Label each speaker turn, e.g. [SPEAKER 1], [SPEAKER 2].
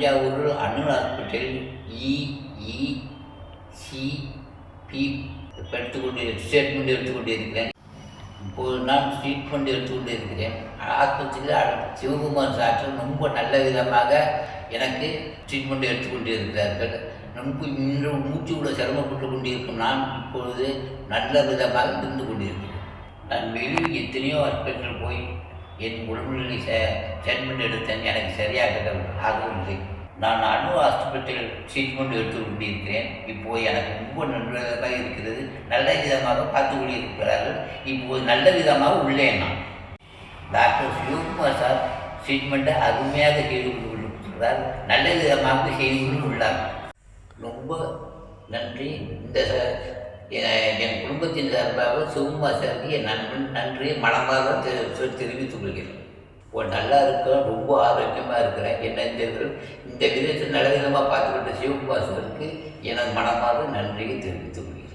[SPEAKER 1] Thanjavur Anu hospital EECP எடுத்துக்கொண்டு statement எடுத்துக்கொண்டு இருக்கிறேன் இப்போது நான் ட்ரீட்மெண்ட் எடுத்துக்கொண்டு இருக்கிறேன் ஆஸ்பத்திரியில் சிவகுமார் சாஸ்திரம் ரொம்ப நல்ல விதமாக எனக்கு ட்ரீட்மெண்ட் எடுத்துக்கொண்டு இருக்கிறார்கள் ரொம்ப இன்று மூச்சு விட சிரமப்பட்டு கொண்டிருக்கும் நான் இப்பொழுது நல்ல விதமாக இருந்து கொண்டிருக்கிறேன். நான் வெளியில் எத்தனையோ ஹாஸ்பிட்டல் போய் என் உடல்நிலை செட்மெண்ட் எடுத்தேன் எனக்கு சரியாக ஆகவில்லை நான் அணு ஆஸ்பத்திரியில் ட்ரீட்மெண்ட் எடுத்து கொண்டிருக்கிறேன். இப்போது எனக்கு ரொம்ப நன்றாக இருக்கிறது. நல்ல விதமாக பார்த்து கொண்டிருக்கிறார்கள். இப்போது நல்ல விதமாக உள்ளேன் நான். டாக்டர் சிவகுமார் சார் ட்ரீட்மெண்ட்டை அருமையாக செய்து கொண்டிருக்கிறார். நல்ல விதமாக செய்து கொண்டு உள்ளார் ரொம்ப நன்றி. இந்த என் குடும்பத்தின் சார்பாக சுகுமா சாருக்கு என் நண்பன் நன்றியை மனமாக தெரிவித்துக் கொள்கிறேன். நல்லா இருக்கேன் ரொம்ப ஆரோக்கியமாக இருக்கிறேன் என்ன இந்த இந்த விதத்தில் நல்ல விதமாக பார்த்துக்கிட்ட சிவகுமார் சாருக்கு எனது மனமாக நன்றியை தெரிவித்துக் கொள்கிறேன்.